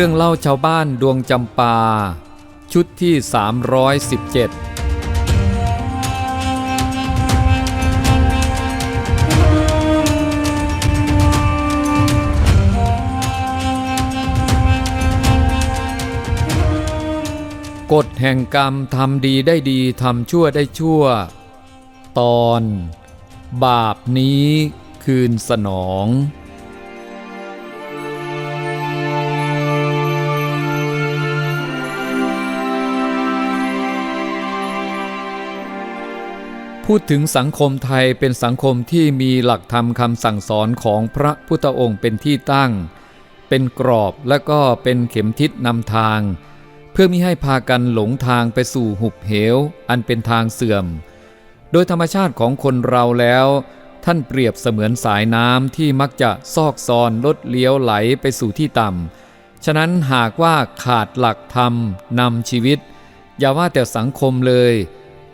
รื่องเล่าชาวบ้านดวงจำปา ชุดที่ 317กฎแห่งกรรมทำดีได้ดีทำชั่วได้ชั่ว ตอน บาปนี้คืนสนอง พูดถึงสังคมไทยเป็นสังคมที่มีหลักธรรมคำสั่งสอนของพระพุทธองค์เป็นที่ตั้ง เป็นกรอบและก็เป็นเข็มทิศนำทาง เพื่อมิให้พากันหลงทางไปสู่หุบเหว อันเป็นทางเสื่อม โดยธรรมชาติของคนเราแล้ว ท่านเปรียบเสมือนสายน้ำที่มักจะซอกซอนลดเลี้ยวไหลไปสู่ที่ต่ำฉะนั้นหากว่าขาดหลักธรรมนำชีวิต อย่าว่าแต่สังคมเลย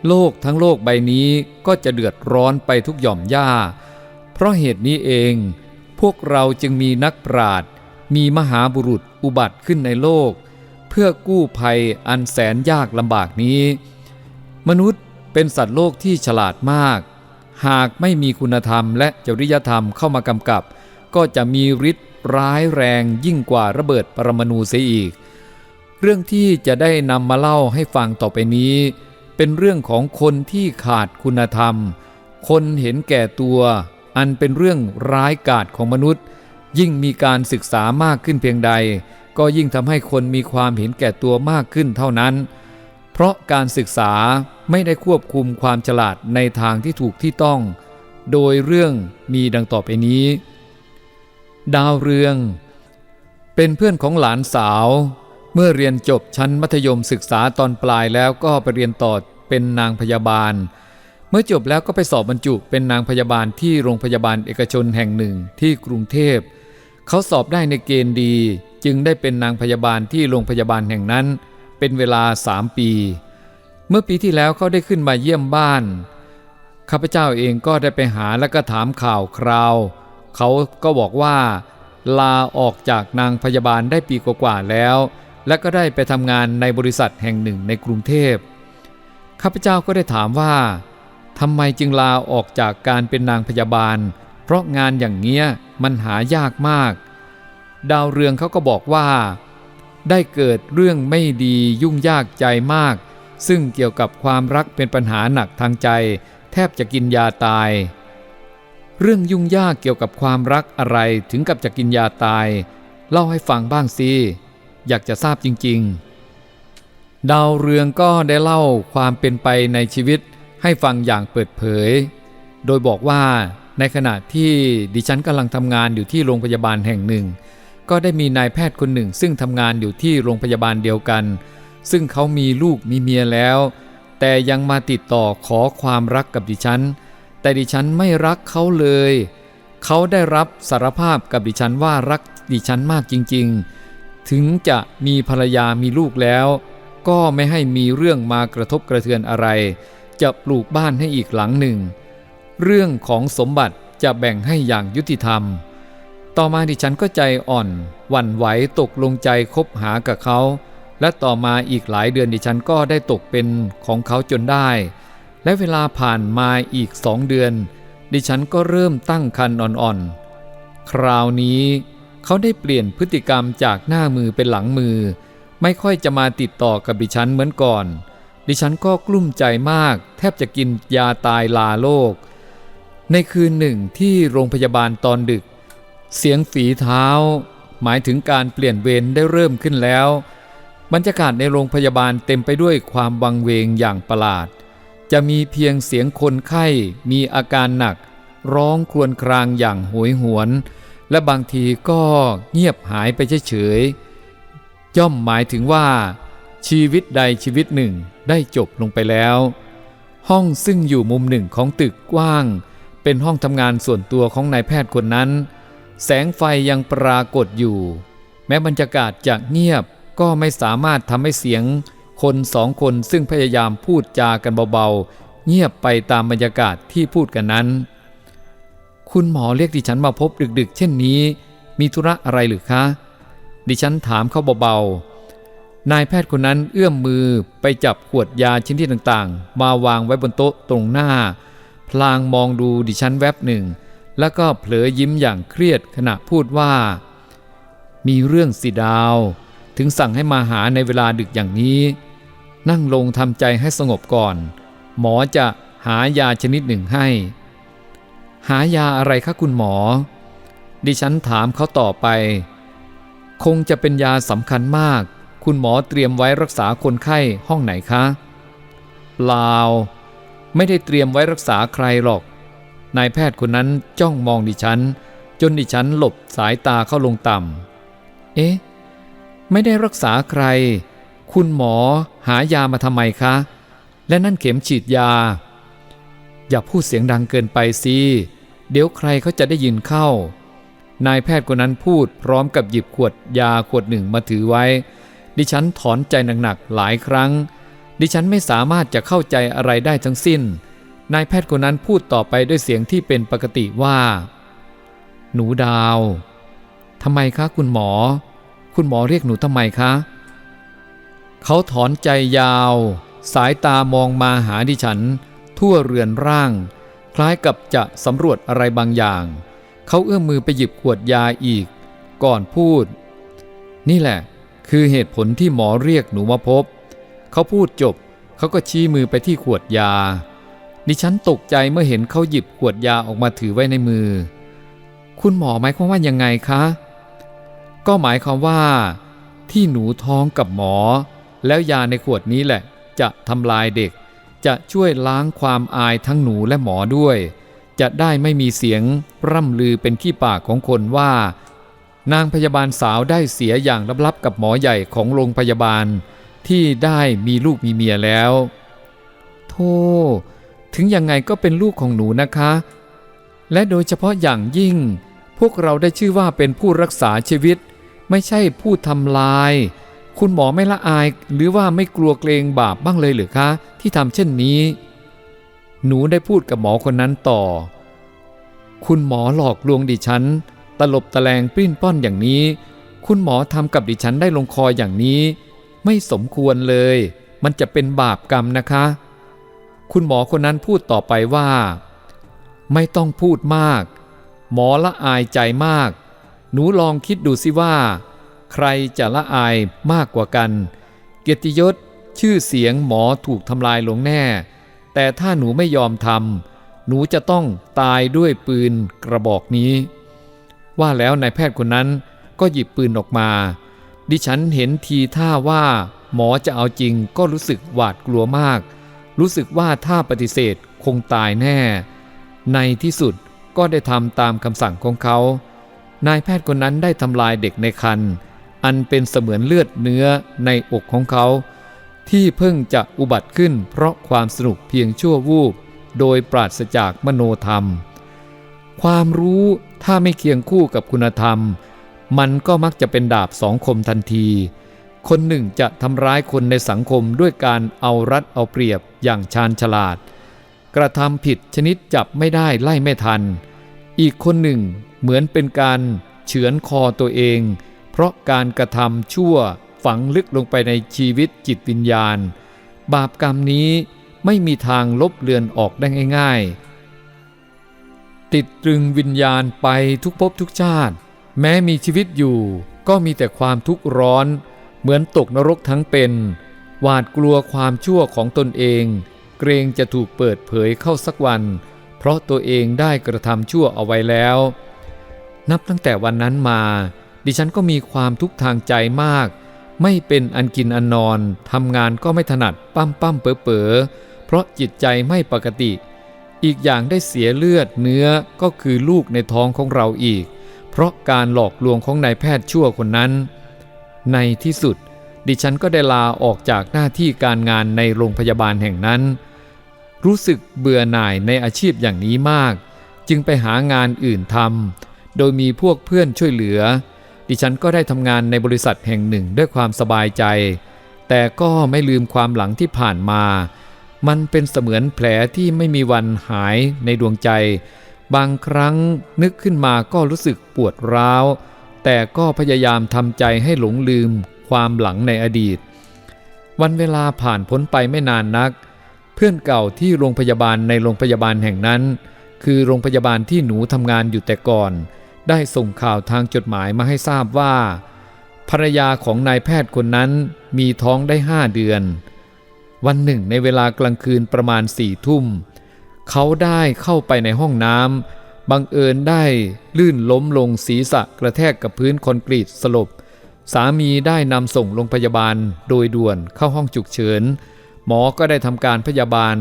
โลกทั้งโลกใบนี้ก็จะเดือดร้อนไปทุกหย่อมย่า เพราะเหตุนี้เอง พวกเราจึงมีนักปราชญ์มีมหาบุรุษอุบัติขึ้นในโลก เพื่อกู้ภัยอันแสนยากลำบากนี้ มนุษย์เป็นสัตว์โลกที่ฉลาดมาก หากไม่มีคุณธรรมและจริยธรรมเข้ามากำกับ ก็จะมีฤทธิ์ร้ายแรงยิ่งกว่าระเบิดปรมาณูเสียอีก เรื่องที่จะได้นำมาเล่าให้ฟังต่อไปนี้ เป็นเรื่องของคนที่ขาดคุณธรรม คนเห็นแก่ตัว อันเป็นเรื่องร้ายกาจของมนุษย์ ยิ่งมีการศึกษามากขึ้นเพียงใด ก็ยิ่งทำให้คนมีความเห็นแก่ตัวมากขึ้นเท่านั้น เพราะการศึกษาไม่ได้ควบคุมความฉลาดในทางที่ถูกที่ต้อง โดยเรื่องมีดังต่อไปนี้ ดาวเรือง เป็นเพื่อนของหลานสาว เมื่อเรียนจบชั้นมัธยมศึกษาตอนปลายแล้วก็ไปเรียนต่อเป็นนางพยาบาล เมื่อจบแล้วก็ไปสอบบรรจุเป็นนางพยาบาลที่โรงพยาบาลเอกชนแห่งหนึ่งที่กรุงเทพ เขาสอบได้ในเกณฑ์ดี จึงได้เป็นนางพยาบาลที่โรงพยาบาลแห่งนั้น เป็นเวลาสามปี เมื่อปีที่แล้วเขาได้ขึ้นมาเยี่ยมบ้าน ข้าพเจ้าเองก็ได้ไปหาและก็ถามข่าวคราว เขาก็บอกว่า ลาออกจากนางพยาบาลได้ปีกว่าๆแล้ว และก็ได้ไปทำงานในบริษัทแห่งหนึ่งในกรุงเทพ ข้าพเจ้าก็ได้ถามว่าทำไมจึงลาออกจากการเป็นนางพยาบาล เพราะงานอย่างเงี้ยมันหายากมาก ดาวเรืองเขาก็บอกว่า ได้เกิดเรื่องไม่ดียุ่งยากใจมาก ซึ่งเกี่ยวกับความรักเป็นปัญหาหนักทางใจ แทบจะกินยาตาย เรื่องยุ่งยากเกี่ยวกับความรักอะไรถึงกับจะกินยาตาย เล่าให้ฟังบ้างสิ อยากจะทราบจริง ๆ ดาวเรืองก็ได้เล่าความเป็นไปในชีวิตให้ฟังอย่างเปิดเผย โดยบอกว่าในขณะที่ดิฉันกำลังทำงานอยู่ที่โรงพยาบาลแห่งหนึ่ง ก็ได้มีนายแพทย์คนหนึ่ง ซึ่งทำงานอยู่ที่โรงพยาบาลเดียวกัน ซึ่งเขามีลูกมีเมียแล้ว แต่ยังมาติดต่อขอความรักกับดิฉัน แต่ดิฉันไม่รักเขาเลย เขาได้รับสารภาพกับดิฉันว่ารักดิฉันมากจริง ๆ ถึงจะมีภรรยามีลูกแล้ว ก็ไม่ให้มีเรื่องมากระทบกระเทือนอะไร จะปลูกบ้านให้อีกหลังหนึ่ง เรื่องของสมบัติจะแบ่งให้อย่างยุติธรรม ต่อมาดิฉันก็ใจอ่อนหวั่นไหวตกลงใจคบหากับเขา และต่อมาอีกหลายเดือนดิฉันก็ได้ตกเป็นของเขาจนได้ และเวลาผ่านมาอีกสองเดือน ดิฉันก็เริ่มตั้งคันอ่อนๆ คราวนี้ เขาได้เปลี่ยนพฤติกรรมจากหน้ามือเป็นหลังมือ ไม่ค่อยจะมาติดต่อกับดิฉันเหมือนก่อน ดิฉันก็กลุ้มใจมาก แทบจะกินยาตายลาโลก ในคืนหนึ่งที่โรงพยาบาลตอนดึก เสียงฝีเท้า หมายถึงการเปลี่ยนเวรได้เริ่มขึ้นแล้ว บรรยากาศในโรงพยาบาลเต็มไปด้วยความวังเวงอย่างประหลาด จะมีเพียงเสียงคนไข้มีอาการหนัก ร้องครวญครางอย่างโหยหวน และบางทีก็เงียบหายไปเฉยๆย่อมหมายถึงว่า ชีวิตใดชีวิตหนึ่งได้จบลงไปแล้ว ห้องซึ่งอยู่มุมหนึ่งของตึกกว้าง เป็นห้องทำงานส่วนตัวของนายแพทย์คนนั้น แสงไฟยังปรากฏอยู่ แม้บรรยากาศจะเงียบก็ไม่สามารถทำให้เสียง คนสองคนซึ่งพยายามพูดจากันเบาๆ เงียบไปตามบรรยากาศที่พูดกันนั้น คุณหมอเรียกดิฉันมาพบดึกๆ เช่นนี้ มีธุระอะไรหรือคะ ดิฉันถามเขาเบาๆ นายแพทย์คนนั้นเอื้อมมือไปจับขวดยาชิ้นิดต่างๆ มาวางไว้บนโต๊ะตรงหน้า พลางมองดูดิฉันแวบหนึ่ง แล้วก็เผลอยิ้มอย่างเครียดขณะพูดว่า มีเรื่องสิดาว ถึงสั่งให้มาหาในเวลาดึกอย่างนี้ นั่งลงทำใจให้สงบก่อน หมอจะหายาชนิดหนึ่งให้ หายาอะไรคะคุณหมอ ดิฉันถามเขาต่อไป คงจะเป็นยาสำคัญมาก คุณหมอเตรียมไว้รักษาคนไข้ห้องไหนคะ เปล่า ไม่ได้เตรียมไว้รักษาใครหรอก นายแพทย์คนนั้นจ้องมองดิฉัน จนดิฉันหลบสายตาเข้าลงต่ำ เอ๊ะ ไม่ได้รักษาใคร คุณหมอหายามาทำไมคะ และนั่นเข็มฉีดยา อย่าพูดเสียงดังเกินไปสิ เดี๋ยวใครเขาจะได้ยินเข้า นายแพทย์คนนั้นพูดพร้อมกับหยิบขวดยาขวดหนึ่งมาถือไว้ ดิฉันถอนใจหนักๆหลายครั้ง ดิฉันไม่สามารถจะเข้าใจอะไรได้ทั้งสิ้น นายแพทย์คนนั้นพูดต่อไปด้วยเสียงที่เป็นปกติว่า หนูดาวทำไมคะคุณหมอ คุณหมอเรียกหนูทำไมคะ เขาถอนใจยาว สายตามองมาหาดิฉัน ทั่วเรือนร่าง คล้ายกับจะสำรวจอะไรบางอย่าง เขาเอื้อมมือไปหยิบขวดยาอีก ก่อนพูด นี่แหละ คือเหตุผลที่หมอเรียกหนูมาพบ เขาพูดจบ เขาก็ชี้มือไปที่ขวดยา ดิฉันตกใจเมื่อเห็นเขาหยิบขวดยาออกมาถือไว้ในมือ คุณหมอหมายความว่ายังไงคะ ก็หมายความว่า ที่หนูท้องกับหมอ แล้วยาในขวดนี้แหละ จะทำลายเด็ก จะช่วยล้างความอายทั้งหนูและหมอด้วย จะได้ไม่มีเสียงร่ำลือเป็นขี้ปากของคนว่า นางพยาบาลสาวได้เสียอย่างลับๆกับหมอใหญ่ของโรงพยาบาล ที่ได้มีลูกมีเมียแล้ว โธ่ถึงยังไงก็เป็นลูกของหนูนะคะ และโดยเฉพาะอย่างยิ่ง พวกเราได้ชื่อว่าเป็นผู้รักษาชีวิต ไม่ใช่ผู้ทำลาย คุณหมอไม่ละอายหรือว่าไม่กลัวเกรงบาปบ้างเลยหรือคะ ที่ทำเช่นนี้ หนูได้พูดกับหมอคนนั้นต่อ คุณหมอหลอกลวงดิฉัน ตลบตะแลงปลิ้นป้อนอย่างนี้ คุณหมอทำกับดิฉันได้ลงคออย่างนี้ ไม่สมควรเลย มันจะเป็นบาปกรรมนะคะ คุณหมอคนนั้นพูดต่อไปว่า ไม่ต้องพูดมาก หมอละอายใจมาก หนูลองคิดดูสิว่า ใครจะละอายมากกว่ากัน เกียรติยศชื่อเสียงหมอถูกทำลายลงแน่ แต่ถ้าหนูไม่ยอมทำหนูจะต้องตายด้วยปืนกระบอกนี้ ว่าแล้วนายแพทย์คนนั้นก็หยิบปืนออกมา ดิฉันเห็นทีท่าว่าหมอจะเอาจริงก็รู้สึกหวาดกลัวมาก รู้สึกว่าถ้าปฏิเสธคงตายแน่ ในที่สุดก็ได้ทำตามคำสั่งของเขา นายแพทย์คนนั้นได้ทำลายเด็กในครรภ์ อันเป็นเสมือนเลือดเนื้อในอกของเขา ที่เพิ่งจะอุบัติขึ้นเพราะความสนุกเพียงชั่ววูบ โดยปราศจากมโนธรรม ความรู้ถ้าไม่เคียงคู่กับคุณธรรม มันก็มักจะเป็นดาบสองคมทันที คนหนึ่งจะทำร้ายคนในสังคมด้วยการเอารัดเอาเปรียบอย่างชาญฉลาด กระทำผิดชนิดจับไม่ได้ไล่ไม่ทัน อีกคนหนึ่งเหมือนเป็นการเฉือนคอตัวเอง เพราะการกระทำชั่วฝังลึกลงไปในชีวิตจิตวิญญาณ บาปกรรมนี้ไม่มีทางลบเลือนออกได้ง่าย ๆ ติดตรึงวิญญาณไปทุกภพทุกชาติ แม้มีชีวิตอยู่ก็มีแต่ความทุกข์ร้อน เหมือนตกนรกทั้งเป็น หวาดกลัวความชั่วของตนเอง เกรงจะถูกเปิดเผยเข้าสักวัน เพราะตัวเองได้กระทำชั่วเอาไว้แล้ว นับตั้งแต่วันนั้นมา ดิฉันก็มีความทุกข์ทางใจมาก ไม่เป็นอันกินอันนอนทำงานก็ไม่ถนัดปั้มปั้มเป๋อเป๋อเพราะจิตใจไม่ปกติ อีกอย่างได้เสียเลือดเนื้อก็คือลูกในท้องของเราอีก เพราะการหลอกลวงของนายแพทย์ชั่วคนนั้น ในที่สุด ดิฉันก็ได้ลาออกจากหน้าที่การงานในโรงพยาบาลแห่งนั้น รู้สึกเบื่อหน่ายในอาชีพอย่างนี้มาก จึงไปหางานอื่นทำโดยมีพวกเพื่อนช่วยเหลือ ดิฉันก็ได้ทำงานในบริษัทแห่งหนึ่งด้วยความสบายใจ แต่ก็ไม่ลืมความหลังที่ผ่านมา มันเป็นเสมือนแผลที่ไม่มีวันหายในดวงใจ บางครั้งนึกขึ้นมาก็รู้สึกปวดร้าว แต่ก็พยายามทำใจให้หลงลืมความหลังในอดีต วันเวลาผ่านพ้นไปไม่นานนัก เพื่อนเก่าที่โรงพยาบาลในโรงพยาบาลแห่งนั้น คือโรงพยาบาลที่หนูทำงานอยู่แต่ก่อน ได้ส่งข่าวทางจดหมายมาให้ทราบว่า ภรรยาของนายแพทย์คนนั้นมีท้องได้ห้าเดือน วันหนึ่งในเวลากลางคืนประมาณสี่ทุ่ม เขาได้เข้าไปในห้องน้ำบังเอิญได้ลื่นล้มลงศีรษะกระแทกกับพื้นคอนกรีตสลบ สามีได้นำส่งโรงพยาบาลโดยด่วนเข้าห้องฉุกเฉิน หมอก็ได้ทำการพยาบาล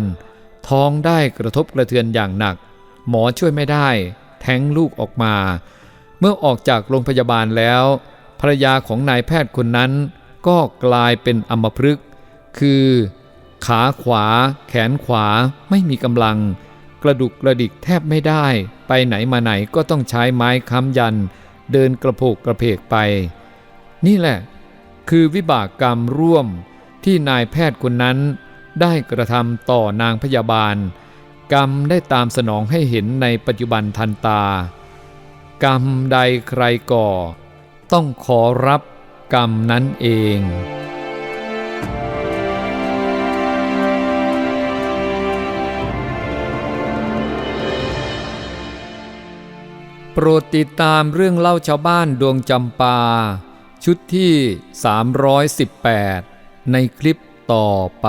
ท้องได้กระทบกระเทือนอย่างหนัก หมอช่วยไม่ได้ แท้งลูกออกมา เมื่อออกจากโรงพยาบาลแล้ว ภรรยาของนายแพทย์คนนั้นก็กลายเป็นอัมพฤกษ์คือ ขาขวา แขนขวาไม่มีกำลัง กระดุกกระดิกแทบไม่ได้ ไปไหนมาไหนก็ต้องใช้ไม้ค้ำยัน เดินกระโผกกระเพกไป นี่แหละ คือวิบากกรรมร่วมที่นายแพทย์คนนั้นได้กระทำต่อนางพยาบาล กรรมได้ตามสนองให้เห็นในปัจจุบันทันตา กรรมใดใครก่อ ต้องขอรับกรรมนั้นเองโปรดติดตามเรื่องเล่าชาวบ้านดวงจำปา ชุดที่ 318 ในคลิปต่อไป